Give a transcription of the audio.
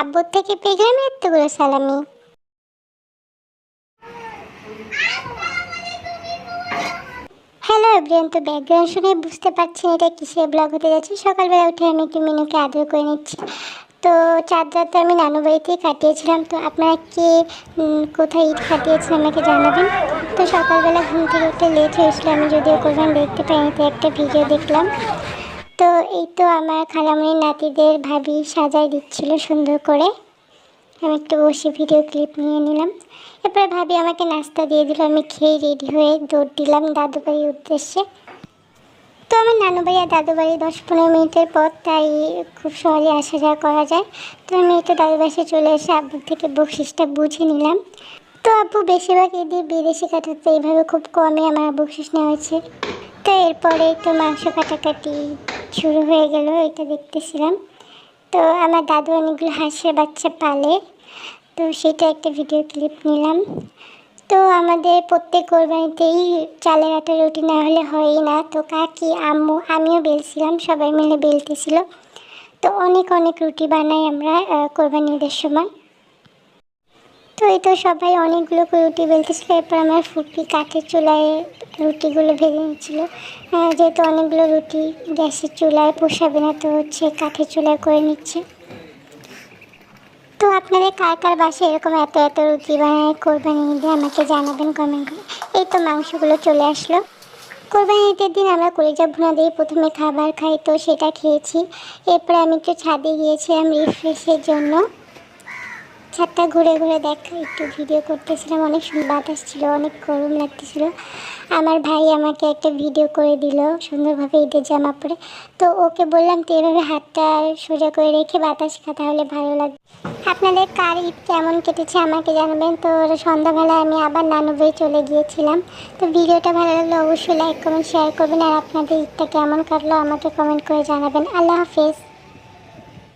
আব্বুর থেকে পেয়ে গেলাম এতগুলো সালামি। হ্যালো এভরিয়ান তো ব্যাকগ্রাউন্ড শুনে বুঝতে পারছেন এটা কিসের ব্লগ হতে যাচ্ছে। সকালবেলা উঠে আমি একটু মিনুকে আদর করে নিচ্ছি। তো চাঁদ রাত আমি নানু বাড়িতেই কাটিয়েছিলাম, তো আপনারা কে কোথায় ঈদ কাটিয়েছেন আমাকে জানাবেন। তো সকালবেলা ঘুম থেকে উঠতে লেট হয়েছিল, আমি যদিও কোরবান দেখতে পাইনি, তো একটা ভিডিও দেখলাম। তো এই তো আমার খালামণি নাতিদের ভাবি সাজাই দিচ্ছিল সুন্দর করে। আমি একটু বসে ভিডিও ক্লিপ নিয়ে নিলাম। এরপরে ভাবি আমাকে নাস্তা দিয়ে দিল। আমি খেয়ে রেডি হয়ে দৌড় দিলাম দাদু বাড়ির উদ্দেশ্যে। তো আমার নানু বাড়ি আর দাদু বাড়ি দশ পনেরো মিনিটের পর তাই খুব সহজে আসা যাওয়া করা যায়। তো আমি তো দাদু বাসে চলে এসে আব্বুর থেকে বকশিসটা বুঝে নিলাম। তো আব্বু বেশিরভাগ ঈদে বিদেশি কাটাতে এইভাবে খুব কমই আমার বকশিস নেওয়া হয়েছে। তো এরপরে তো মাংস কাটাকাটি শুরু হয়ে গেল, এটা দেখতেছিলাম। তো আমার দাদু অনেকগুলো হাঁসের বাচ্চা পালে, তো সেটা একটা ভিডিও ক্লিপ নিলাম। তো আমাদের প্রত্যেক কোরবানিতেই চালের আটা রুটি না হলে হয়ই না। তো কাকি, আম্মু, আমিও বেলছিলাম, সবাই মিলে বেলতেছিল। তো অনেক অনেক রুটি বানাই আমরা কোরবানি ঈদের সময়। তো এই তো সবাই অনেকগুলো রুটি বেলতেছিল। এরপর আমার ফুটি কাঠের চুলায় রুটিগুলো ভেজে নিচ্ছিল। যেহেতু অনেকগুলো রুটি গ্যাসের চুলায় পোষাবে না, তো হচ্ছে কাঠের চুলায় করে নিচ্ছে। তো আপনাদের কার কার বাসায় এরকম এত এত রুটি বানায় কোরবানি ঈদে আমাকে জানাবেন কমেন্ট এই তো মাংসগুলো চলে আসলো। কোরবানি ঈদের দিন আমরা কলিজা ভুনা দিয়ে প্রথমে খাবার খাই, তো সেটা খেয়েছি। এরপরে আমি একটু ছাদে গিয়েছিলাম রিফ্রেশের জন্য। ছাদটা ঘুরে ঘুরে দেখা, একটু ভিডিও করতেছিলাম, অনেক বাতাস ছিল, অনেক গরম লাগতেছিল। আমার ভাই আমাকে একটা ভিডিও করে দিল, সুন্দরভাবে ঈদের জামা পরে। তো ওকে বললাম তো এভাবে হাতটা সোজা করে রেখে বাতাস খা, তাহলে ভালো লাগবে। আপনাদের কার ঈদ কেমন কেটেছে আমাকে জানাবেন। তো সন্ধ্যাবেলায় আমি আবার নানু বাড়ি চলে গিয়েছিলাম। তো ভিডিওটা ভালো লাগলে অবশ্যই লাইক কমেন্ট শেয়ার করবেন। আর আপনাদের ঈদটা কেমন কাটলো আমাকে কমেন্ট করে জানাবেন। আল্লাহ হাফেজ।